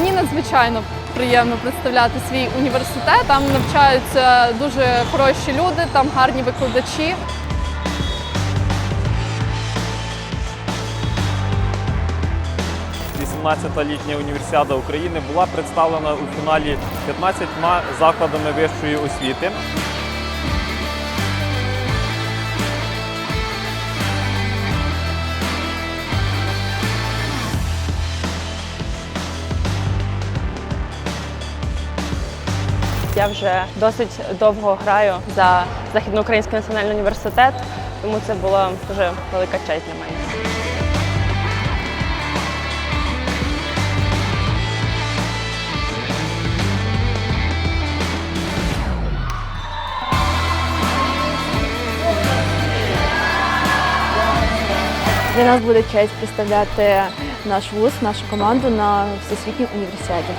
надзвичайно приємно представляти свій університет. Там навчаються дуже хороші люди, там гарні викладачі. – 18-літня універсіада України була представлена у фіналі 15 закладами вищої освіти. Вже досить довго граю за Західноукраїнський національний університет, тому це була дуже велика честь для мене. Для нас буде честь представляти наш вуз, нашу команду на всесвітній універсіаді.